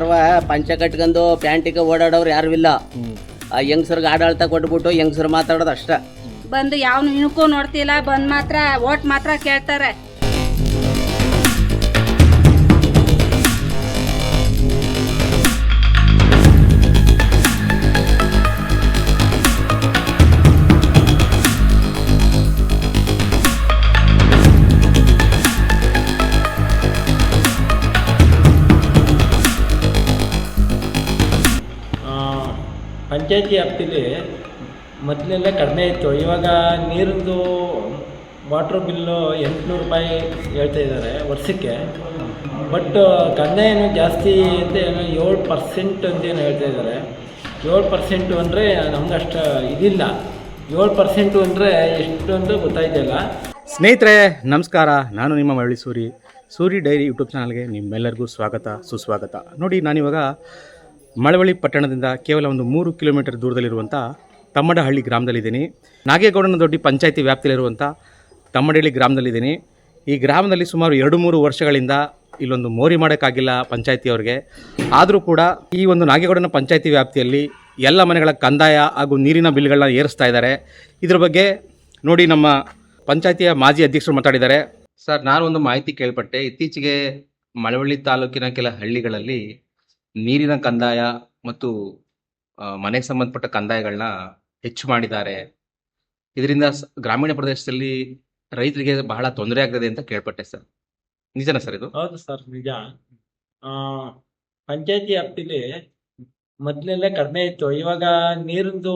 ಯಾರುವ ಪಂಚ ಕಟ್ಕೊಂಡು ಪ್ಯಾಂಟಿಗೆ ಓಡಾಡೋರು ಯಾರು ಇಲ್ಲ. ಆ ಹೆಂಗಸ್ರಿಗೆ ಆಡಳಿತ ಕೊಟ್ಬಿಟ್ಟು ಹೆಂಗಸ್ರು ಮಾತಾಡೋದು ಅಷ್ಟ. ಬಂದು ಯಾವನು ಇಣಕ್ಕೂ ನೋಡ್ತಿಲ್ಲ ಬಂದ್ ಮಾತ್ರ ಓಟ್ ಮಾತ್ರ ಕೇಳ್ತಾರೆ. ಪಂಚಾಯತಿ ವ್ಯಾಪ್ತಿಲಿ ಮೊದಲೆಲ್ಲ ಕಡಿಮೆ ಇತ್ತು. ಇವಾಗ ನೀರಿಂದು ವಾಟ್ರ್ ಬಿಲ್ಲು ಎಂಟುನೂರು ರೂಪಾಯಿ ಹೇಳ್ತಾ ಇದ್ದಾರೆ ವರ್ಷಕ್ಕೆ. ಬಟ್ ಕಂದಾಯನೂ ಜಾಸ್ತಿ ಅಂತ ಏನೋ ಏಳು ಪರ್ಸೆಂಟ್ ಅಂತ ಏನೋ ಹೇಳ್ತಾ ಇದ್ದಾರೆ. ಏಳು ಪರ್ಸೆಂಟು ಅಂದರೆ ನಮ್ಗೆ ಅಷ್ಟು ಇದಿಲ್ಲ. ಏಳು ಪರ್ಸೆಂಟು ಅಂದರೆ ಎಷ್ಟು ಅಂತ ಗೊತ್ತಾಯ್ತಿಲ್ಲ ಸ್ನೇಹಿತರೆ, ನಮಸ್ಕಾರ. ನಾನು ನಿಮ್ಮ ಮರಳಿ ಸೂರಿ. ಸೂರಿ ಡೈರಿ ಯೂಟ್ಯೂಬ್ ಚಾನಲ್ಗೆ ನಿಮ್ಮೆಲ್ಲರಿಗೂ ಸ್ವಾಗತ, ಸುಸ್ವಾಗತ. ನೋಡಿ, ನಾನಿವಾಗ ಮಳವಳ್ಳಿ ಪಟ್ಟಣದಿಂದ ಕೇವಲ ಒಂದು ಮೂರು ಕಿಲೋಮೀಟರ್ ದೂರದಲ್ಲಿರುವಂಥ ತಮ್ಮಡಹಳ್ಳಿ ಗ್ರಾಮದಲ್ಲಿದ್ದೀನಿ. ನಾಗೇಗೌಡನ ದೊಡ್ಡಿ ಪಂಚಾಯತಿ ವ್ಯಾಪ್ತಿಯಲ್ಲಿರುವಂಥ ತಮ್ಮಡಹಳ್ಳಿ ಗ್ರಾಮದಲ್ಲಿದ್ದೀನಿ. ಈ ಗ್ರಾಮದಲ್ಲಿ ಸುಮಾರು ಎರಡು ಮೂರು ವರ್ಷಗಳಿಂದ ಇಲ್ಲೊಂದು ಮೋರಿ ಮಾಡೋಕ್ಕಾಗಿಲ್ಲ ಪಂಚಾಯತಿಯವ್ರಿಗೆ. ಆದರೂ ಕೂಡ ಈ ಒಂದು ನಾಗೇಗೌಡನ ಪಂಚಾಯತಿ ವ್ಯಾಪ್ತಿಯಲ್ಲಿ ಎಲ್ಲ ಮನೆಗಳ ಕಂದಾಯ ಹಾಗೂ ನೀರಿನ ಬಿಲ್ಗಳನ್ನ ಏರಿಸ್ತಾ ಇದ್ದಾರೆ. ಇದ್ರ ಬಗ್ಗೆ ನೋಡಿ ನಮ್ಮ ಪಂಚಾಯತಿಯ ಮಾಜಿ ಅಧ್ಯಕ್ಷರು ಮಾತಾಡಿದ್ದಾರೆ. ಸರ್ ನಾನು ಒಂದು ಮಾಹಿತಿ ಕೇಳ್ಪಟ್ಟೆ. ಇತ್ತೀಚೆಗೆ ಮಳವಳ್ಳಿ ತಾಲೂಕಿನ ಕೆಲ ಹಳ್ಳಿಗಳಲ್ಲಿ ನೀರಿನ ಕಂದಾಯ ಮತ್ತು ಮನೆಗೆ ಸಂಬಂಧಪಟ್ಟ ಕಂದಾಯಗಳನ್ನ ಹೆಚ್ಚು ಮಾಡಿದ್ದಾರೆ. ಇದರಿಂದ ಗ್ರಾಮೀಣ ಪ್ರದೇಶದಲ್ಲಿ ರೈತರಿಗೆ ಬಹಳ ತೊಂದರೆ ಆಗ್ತದೆ ಅಂತ ಕೇಳ್ಪಟ್ಟೆ ಸರ್. ನಿಜನಾ ಸರ್ ಇದು? ಹೌದು ಸರ್, ನಿಜ. ಪಂಚಾಯತಿ ವ್ಯಾಪ್ತಿಲಿ ಮೊದಲೆಲ್ಲ ಕಡಿಮೆ ಇತ್ತು. ಇವಾಗ ನೀರಿಂದು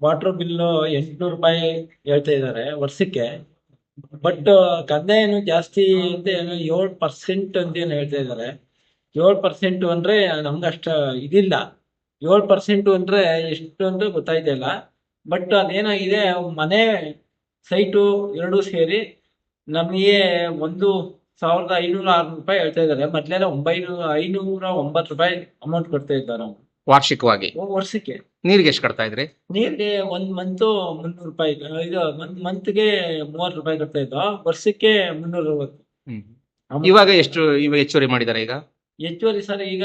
ವಾಟರ್ ಬಿಲ್ಲು ಎಂಟುನೂರು ರೂಪಾಯಿ ಹೇಳ್ತಾ ಇದ್ದಾರೆ ವರ್ಷಕ್ಕೆ. ಬಟ್ ಕಂದಾಯ ಏನು ಜಾಸ್ತಿ ಅಂತ ಏನು ಏಳು ಪರ್ಸೆಂಟ್ ಅಂತ ಏನು ಹೇಳ್ತಾ ಇದ್ದಾರೆ. ಏಳು ಪರ್ಸೆಂಟು ಅಂದರೆ ನಮ್ಗೆ ಅಷ್ಟ ಇದಿಲ್ಲ. ಏಳು ಪರ್ಸೆಂಟು ಅಂದರೆ ಎಷ್ಟು ಅಂತ ಗೊತ್ತಾಯ್ತಿಲ್ಲ ಬಟ್ ಅದೇನಾಗಿದೆ ಮನೆ ಸೈಟು ಎರಡೂ ಸೇರಿ ನಮಗೆ ಒಂದು ಸಾವಿರದ ಐನೂರ ಆರು ರೂಪಾಯಿ ಹೇಳ್ತಾ ಇದ್ದಾರೆ. ಮೊದಲೆಲ್ಲ ಒಂಬೈನೂರ ಐನೂರ ಒಂಬತ್ತು ರೂಪಾಯಿ ಅಮೌಂಟ್ ಕೊಡ್ತಾ ಇದ್ದಾರೆ ನಾವು. ವಾರ್ಷಿಕವಾಗಿ? ವರ್ಷಕ್ಕೆ. ನೀರಿಗೆ ಎಷ್ಟು ಕಟ್ತಾ ಇದ್ರಿ? ನೀರಿಗೆ ಒಂದ್ ಮಂತ್ ಮುನ್ನೂರು ರೂಪಾಯಿ ಇದು ಒಂದ್ ಮಂತ್ಗೆ ಮೂವತ್ತು ರೂಪಾಯಿ ಕಟ್ತಾ ಇದ್ದ ವರ್ಷಕ್ಕೆ ಮುನ್ನೂರ ಇವಾಗ ಎಷ್ಟು ಇವಾಗ ಹೆಚ್ಚುವರಿ ಮಾಡಿದ್ದಾರೆ ಈಗ? ಹೆಚ್ಚುವರಿ ಸರ್ ಈಗ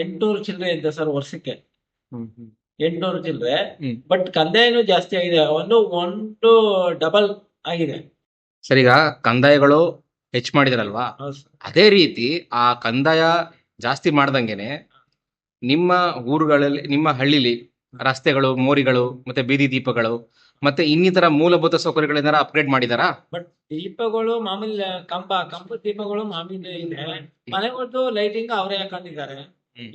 ಎಂಟುನೂರು ಚಿಲ್ಲರೆ ಇದೆ ಸರ್ ವರ್ಷಕ್ಕೆ. ಎಂಟುನೂರು ಚಿಲ್ಲರೆ. ಬಟ್ ಕಂದಾಯನೂ ಜಾಸ್ತಿ ಆಗಿದೆ. ಒಂದು ಒಂದು ಡಬಲ್ ಆಗಿದೆ. ಸರ್ ಈಗ ಕಂದಾಯಗಳು ಹೆಚ್ಚು ಮಾಡಿದಾರಲ್ವಾ? ಅದೇ ರೀತಿ ಆ ಕಂದಾಯ ಜಾಸ್ತಿ ಮಾಡ್ದಂಗೆನೆ ನಿಮ್ಮ ಊರುಗಳಲ್ಲಿ ನಿಮ್ಮ ಹಳ್ಳಿಲಿ ರಸ್ತೆಗಳು ಮೋರಿಗಳು ಮತ್ತೆ ಬೀದಿ ದೀಪಗಳು ಮತ್ತೆ ಇನ್ನಿತರ ಮೂಲಭೂತ ಸೌಕರ್ಯಗಳೇನಾರ ಅಪ್ಗ್ರೇಡ್ ಮಾಡಿದಾರಾ? ಬಟ್ ದೀಪಗಳು ಮಾಮೂಲಿ ಕಂಬ ಕಂಬ ದೀಪಗಳು ಮಾಮೂಲಿ ಇದೆ. ಮನೆಗಳದ್ದು ಲೈಟಿಂಗ್ ಅವರೇ ಹಾಕೊಂಡಿದ್ದಾರೆ.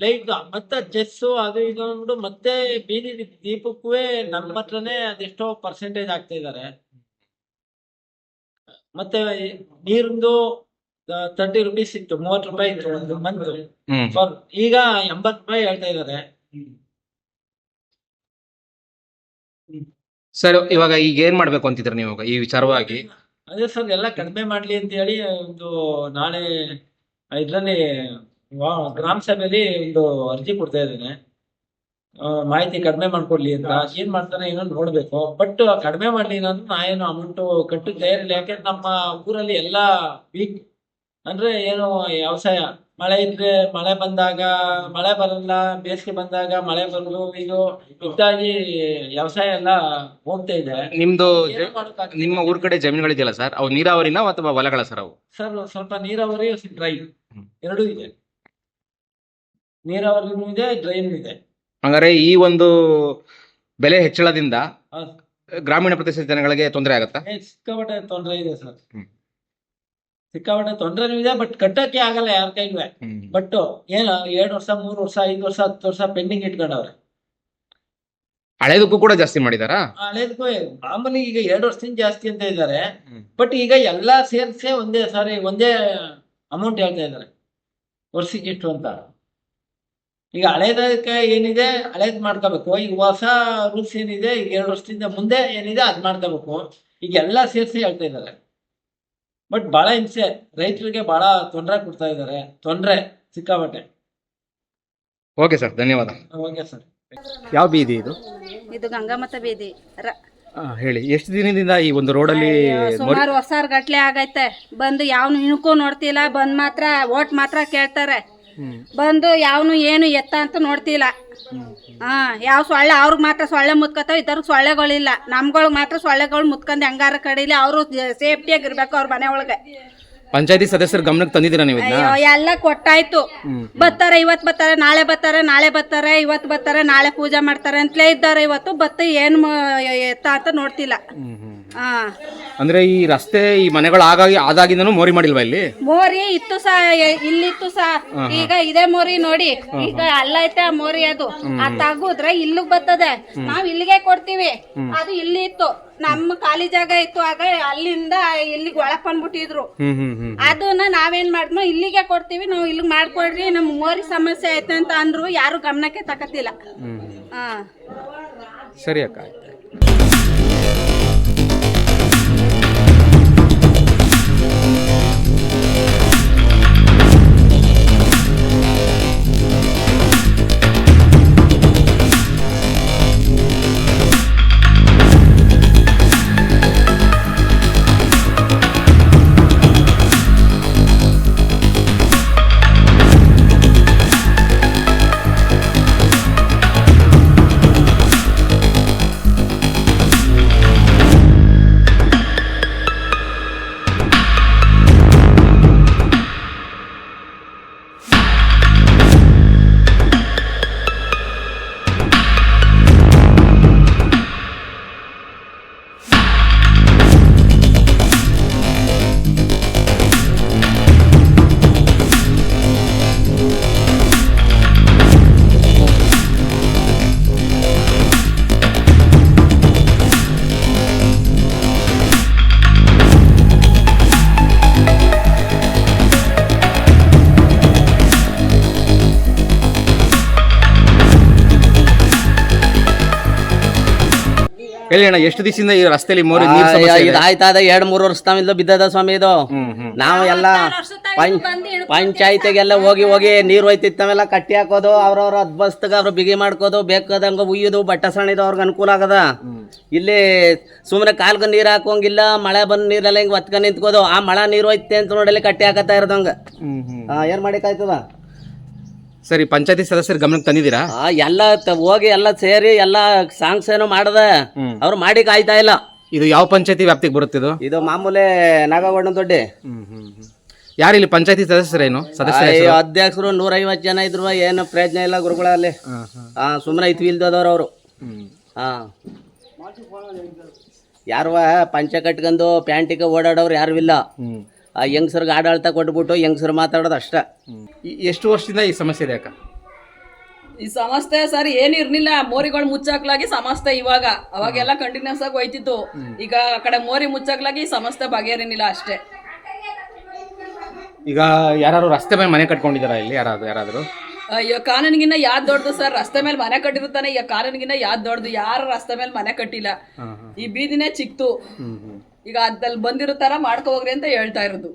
ಲೈಟ್ ಮತ್ತೆ ಚೆಸ್ಸು ಅದು ಇದು ಅಂದ್ಬಿಟ್ಟು ಮತ್ತೆ ಬೀದಿ ದೀಪಕ್ಕೂ ನಮ್ಮ ಹತ್ರನೇ ಅದೆಷ್ಟೋ ಪರ್ಸೆಂಟೇಜ್ ಆಗ್ತಾ ಇದ್ದಾರೆ. ಮತ್ತೆ ನೀರಿಂದು ತರ್ಟಿ ರುಪೀಸ್ ಇತ್ತು ಮೂವತ್ ರೂಪಾಯಿ ಇತ್ತು ಒಂದು ಮಂತ್ ಈಗ ಎಂಬತ್ ರೂಪಾಯಿ ಹೇಳ್ತಾ ಇದ್ದಾರೆ. ಸರ್, ಇವಾಗ ಈಗ ಏನ್ ಮಾಡ್ಬೇಕು ಅಂತಿದ್ರೆ ನೀವು ಈ ವಿಚಾರವಾಗಿ? ಅದೇ ಸರ್, ಎಲ್ಲ ಕಡಿಮೆ ಮಾಡ್ಲಿ ಅಂತ ಹೇಳಿ ಒಂದು ನಾಳೆ ಇದ್ರಲ್ಲಿ ಗ್ರಾಮ ಸಭೆಯಲ್ಲಿ ಒಂದು ಅರ್ಜಿ ಕೊಡ್ತಾ ಇದ್ದೇನೆ. ಮಾಹಿತಿ ಕಡಿಮೆ ಮಾಡ್ಕೊಡ್ಲಿ ಅಂತ. ಏನ್ ಮಾಡ್ತಾರೆ ಏನೋ ನೋಡ್ಬೇಕು. ಬಟ್ ಕಡಿಮೆ ಮಾಡ್ಲಿ ನಾನು ನಾ ಏನು ಅಮೌಂಟ್ ಕಟ್ಟು ತಯಾರಿಲ್ಲ. ಯಾಕೆಂದ್ರೆ ನಮ್ಮ ಊರಲ್ಲಿ ಎಲ್ಲ ವೀಕ್ ಅಂದ್ರೆ ಏನು ವ್ಯವಸಾಯ ಮಳೆ ಇದ್ರೆ ಮಳೆ ಬಂದಾಗ ಮಳೆ ಬರಲ್ಲ ಬೇಸಿಗೆ ಬಂದಾಗ ಮಳೆ ಬರಲು ಇದು ಇದಾಗಿ ವ್ಯವಸಾಯ ಎಲ್ಲ ಹೋಗ್ತಾ ಇದೆ. ನಿಮ್ದು ಏನು ಜ- ಮಾಡೋಕ್ಕಾಗ್ತಿಲ್ಲ. ನಿಮ್ಮ ಊರ್ ಕಡೆ ಜಮೀನುಗಳಿದೆಯಲ್ಲ ಸರ್? ಅವು ನೀರಾವರಿನ ಅಥವಾ ಹೊಲಗಳ ಸರ್ ಅವು? ಸರ್ ಸ್ವಲ್ಪ ನೀರಾವರಿ ಡ್ರೈ ಹ್ಮ್. ಎರಡೂ ಇದೆ. ನೀರಾವರಿನೂ ಇದೆ ಡ್ರೈನೂ ಇದೆ. ಹಂಗಾರೆ ಈ ಒಂದು ಬೆಲೆ ಹೆಚ್ಚಳದಿಂದ ಗ್ರಾಮೀಣ ಪ್ರದೇಶದ ಜನಗಳಿಗೆ ತೊಂದರೆ ಆಗುತ್ತೆ? ಏ, ಸಿಕ್ಕಾಪಟ್ಟೆ ತೊಂದರೆ ಇದೆ ಸರ್. ಹ್ಮ್. ಸಿಕ್ಕಾಪಟ್ಟೆ ತೊಂದರೆನೂ ಇದೆ ಬಟ್ ಕಟ್ಟಕ್ಕೆ ಆಗಲ್ಲ ಯಾರ ಕೈಲೂ ಬಟ್ ಏನು ಎರಡು ವರ್ಷ ಮೂರು ವರ್ಷ ಐದು ವರ್ಷ ಹತ್ತು ವರ್ಷ ಪೆಂಡಿಂಗ್ ಇಟ್ಕೊಂಡವ್ರೆ. ಹಳೇದಕ್ಕೂ ಕೂಡ ಜಾಸ್ತಿ ಮಾಡಿದಾರಾ? ಹಳೇದಕ್ಕೂ ಮಾಮೂಲಿ ಈಗ ಎರಡು ವರ್ಷದಿಂದ ಜಾಸ್ತಿ ಅಂತ ಇದ್ದಾರೆ. ಬಟ್ ಈಗ ಎಲ್ಲಾ ಸೇರ್ಸೆ ಒಂದೇ ಸಾರಿ ಒಂದೇ ಅಮೌಂಟ್ ಹೇಳ್ತಾ ಇದ್ದಾರೆ. ವರ್ಷಕ್ಕೆ ಇಷ್ಟು ಅಂತ. ಈಗ ಹಳೇದಕ್ಕೆ ಏನಿದೆ ಹಳೇದ್ ಮಾಡ್ಕೋಬೇಕು. ಈಗ ಹೊಸ ರೂಲ್ಸ್ ಏನಿದೆ ಈಗ ಎರಡು ವರ್ಷದಿಂದ ಮುಂದೆ ಏನಿದೆ ಅದ್ ಮಾಡ್ಕೋಬೇಕು. ಈಗ ಎಲ್ಲಾ ಸೇರ್ಸಿ ಹೇಳ್ತಾ ಇದ್ದಾರೆ. ಬಟ್ ಬಹಳ ಹಿಂಸೆ. ರೈತರಿಗೆ ಬಹಳ ತೊಂದರೆ ಕೊಡ್ತಾ ಇದ್ದಾರೆ. ತೊಂದರೆ ಸಿಕ್ಕಾಬಟ್ಟೆ ಓಕೆ ಸರ್ ಧನ್ಯವಾದ. ಓಕೆ ಸರ್ ಯಾವ ಬೀದಿ ಇದು? ಇದು ಗಂಗಾಮತ ಬೀದಿ. ರ- ಆ, ಹೇಳಿ. ಎಷ್ಟು ದಿನದಿಂದ ಈ ಒಂದು ರೋಡಲ್ಲಿ ಅಲ್ಲಿ ಸುಮಾರು ವರ್ಷ ಗಟ್ಲೆ ಆಗೈತೆ. ಬಂದು ಯಾವನು ಇಣುಕು ನೋಡ್ತಿಲ್ಲ. ಬಂದ್ ಮಾತ್ರ ಓಟ್ ಮಾತ್ರ ಕೇಳ್ತಾರೆ. ಬಂದು ಯಾವನು ಏನು ಎತ್ತ ಅಂತ ನೋಡ್ತಿಲ್ಲ. ಹಾ ಯಾವ ಸೊಳ್ಳೆ ಅವ್ರಿಗೆ ಮಾತ್ರ ಸೊಳ್ಳೆ ಮುತ್ಕೋತಾವ ಇದ್ದವ್ರಿಗೆ ಸೊಳ್ಳೆಗಳಿಲ್ಲ. ನಮ್ಗಳಿಗೆ ಮಾತ್ರ ಸೊಳ್ಳೆಗಳು ಮುತ್ಕೊಂಡು ಹೆಂಗಾರ ಕಡೀಲಿ ಅವರು ಸೇಫ್ಟಿಯಾಗಿ ಇರ್ಬೇಕು ಅವ್ರ ಮನೆ ಒಳಗೆ. ಪಂಚಾಯತಿ ಸದಸ್ಯರ ಗಮನಕ್ಕೆ ತಂದಿದ್ದೀರಾ ನೀವು ಇದನ್ನ? ಅಯ್ಯೋ ಎಲ್ಲ ಕೊಟ್ಟಾಯ್ತು. ಬರ್ತಾರೆ ಇವತ್ತು ಬರ್ತಾರೆ ನಾಳೆ ಬರ್ತಾರೆ ನಾಳೆ ಬರ್ತಾರೆ ಇವತ್ತು ಬರ್ತಾರೆ ನಾಳೆ ಪೂಜೆ ಮಾಡ್ತಾರೆ ಅಂತಲೇ ಇದ್ದಾರೆ. ಇವತ್ತು ಬತ್ತ ಏನು ಮ- ಎತ್ತ ಅಂತ ನೋಡ್ತಿಲ್ಲ. ಅಂದ್ರೆ ಈ ರಸ್ತೆ ಈ ಮನೆಗಳು ಆಗಾಗಿ ಆದಾಗಿಂದನೂ ಮೋರಿ ಮಾಡಿಲ್ವಾ ಇಲ್ಲಿ? ಮೋರಿ ಇತ್ತು ಸಹ ಇಲ್ಲಿತ್ತು ಸಹ ಈಗ ಇದೇ ಮೋರಿ ನೋಡಿ. ಈಗ ಅಲ್ಲ ಐತೆ ಆ ಮೋರಿ ಅದು. ಆ ತಗುದ್ರೆ ಇಲ್ಲಿಗ್ ಬರ್ತದೆ. ನಾವ್ ಇಲ್ಲಿಗೆ ಕೊಡ್ತೀವಿ. ಅದು ಇಲ್ಲಿ ಇತ್ತು. ನಮ್ಮ ಖಾಲಿ ಜಾಗ ಇತ್ತು. ಆಗ ಅಲ್ಲಿಂದ ಇಲ್ಲಿಗೆ ಒಳಕ್ ಬಂದ್ಬಿಟ್ಟಿದ್ರು. ಅದನ್ನ ನಾವೇನ್ ಮಾಡಿದ್ಮೋ ಇಲ್ಲಿಗೆ ಕೊಡ್ತೀವಿ. ನಾವು ಇಲ್ಲಿಗೆ ಮಾಡ್ಕೊಡ್ರಿ. ನಮ್ ಮೋರಿ ಸಮಸ್ಯೆ ಐತೆ ಅಂತ ಅಂದ್ರು ಯಾರು ಗಮನಕ್ಕೆ ತಕತಿಲ್ಲ ಹಾ. ಸರಿ ಅಕ್ಕ ಹೇಳಿ ಅಣ್ಣ ಎಷ್ಟು ದಿವಸದಿಂದ ಈ ರಸ್ತೆಯಲ್ಲಿ ಮೋರಿ ನೀರ್ ಸಮಸ್ಯೆ ಇದೆ? ಇದು ಆಯ್ತಾದ ಎರಡ್ ಮೂರು ವರ್ಷ ತಾವಿಂದ ಬಿದ್ದದ ಸ್ವಾಮಿ ಇದು. ಹ್ಮ್ ಹ್ಮ್. ನಾವು ಎಲ್ಲ ಪಂಚಾಯತಿಗೆಲ್ಲ ಹೋಗಿ ಹೋಗಿ ನೀರು ಹೋಯ್ತಿತ್ತವೆಲ್ಲ ಕಟ್ಟಿ ಹಾಕೋದು ಅವ್ರವ್ರ ಅದ್ಬಸ್ತಗ ಅವ್ರು ಬಿಗಿ ಮಾಡ್ಕೋದು ಬೇಕಾದಂಗ ಉಯ್ಯೋದು ಬಟ್ಟೆ ಸಣಿದು ಅವ್ರಿಗೆ ಅನುಕೂಲ ಆಗದ. ಇಲ್ಲಿ ಸುಮ್ಮನೆ ಕಾಲ್ಗ ನೀರ್ ಹಾಕೋಂಗಿಲ್ಲ ಮಳೆ ಬಂದ್ ನೀರೆಲ್ಲ ಹಿಂಗ್ ಒತ್ಕೊಂಡ್ ನಿಂತ್ಕೋದು ಆ ಮಳೆ ನೀರು ಹೋಯ್ತೆ ಅಂತ ನೋಡಲಿ ಕಟ್ಟಿ ಹಾಕತ್ತಾ ಇರೋದಂಗ ಹ್ಮ್ ಹ್ಮ್. ಆ, ಏನ್ ಮಾಡಿಕಾಯ್ತದ ಸರಿ ಪಂಚಾಯತಿ ಸದಸ್ಯರ ಗಮನಕ್ಕೆ ತಂದಿದ್ದೀರಾ? ಆ ಎಲ್ಲ ತ- ಹೋಗಿ ಎಲ್ಲ ಸೇರಿ ಎಲ್ಲ ಸಾಂಗ್ಸೇನು ಮಾಡದ. ಹ್ಮ್. ಅವ್ರು ಮಾಡಿ ಕಾಯ್ತಾ ಇಲ್ಲ. ಇದು ಯಾವ ಪಂಚಾಯತಿ ವ್ಯಾಪ್ತಿಗೆ ಬರುತ್ತೆ ಇದು ಇದು ಮಾಮೂಲಿ ನಾಗವಣ್ಣ ದೊಡ್ಡಿ. ಯಾರು ಇಲ್ಲಿ ಪಂಚಾಯತಿ ಸದಸ್ಯರೇನು? ಸದಸ್ಯರ ಅಯ್ಯೋ, ಅಧ್ಯಕ್ಷರು ನೂರೈವತ್ತು ಜನ ಇದ್ರು ಏನು ಪ್ರಯೋಜನ ಇಲ್ಲ ಗುರುಗಳಲ್ಲಿ. ಆ ಸುಮ್ಮನೆ ಇತ್ತು ಇಲ್ದದವ್ರು ಅವರು ಹಾ ಯಾರುವ ಪಂಚ ಕಟ್ಕೊಂಡು ಪ್ಯಾಂಟಿಗೆ ಓಡಾಡೋರು ಯಾರು ಇಲ್ಲ. ಆ ಹೆಂಗಸ್ರಿಗೆ ಆಡಳಿತ ಕೊಟ್ಬಿಟ್ಟು ಹೆಂಗಸ್ರು ಮಾತಾಡೋದು ಅಷ್ಟ. ಎಷ್ಟು ವರ್ಷದಿಂದ ಈ ಸಮಸ್ಯೆ ಇದೆ ಅಕ್ಕ? ಈ ಸಮಸ್ಯೆ ಸರ್ ಏನಿರ್ಲಿಲ್ಲ ಮೋರಿಗಳು ಮುಚ್ಚಾಕ್ಲಾಗಿ ಸಮಸ್ಯೆ ಇವಾಗ. ಅವಾಗೆಲ್ಲ ಕಂಟಿನ್ಯೂಸ್ ಆಗಿ ಹೋಯ್ತಿತ್ತು. ಈಗ ಆ ಕಡೆ ಮೋರಿ ಮುಚ್ಚಾಕ್ಲಾಗಿ ಈ ಸಮಸ್ಯೆ ಬಗೆಹರಿನಿಲ್ಲ ಅಷ್ಟೇ. ಈಗ ಯಾರು ರಸ್ತೆ ಮೇಲೆ ಮನೆ ಕಟ್ಕೊಂಡಿದಾರ ಇಲ್ಲಿ? ಯಾರಾದ್ರು? ಯಾರಾದ್ರು ಅಯ್ಯೋ ಕಾನೂನಿಗಿನ್ನ ಯಾವ್ದು ದೊಡ್ಡದು ಸರ್? ರಸ್ತೆ ಮೇಲೆ ಮನೆ ಕಟ್ಟಿರ್ತಾನೆ ಈಗ ಕಾನೂನಿಗಿನ್ನ ಯಾವ್ದು ದೊಡ್ಡದು? ಯಾರು ರಸ್ತೆ ಮೇಲೆ ಮನೆ ಕಟ್ಟಿಲ್ಲ. ಈ ಬೀದಿನೇ ಚಿಕ್ತು. ಈಗ ಅದ್ರಲ್ಲಿ ಬಂದಿರೋ ತರ ಮಾಡ್ಕೋ ಹೋಗ್ರಿ ಅಂತ ಹೇಳ್ತಾ ಇರೋದು.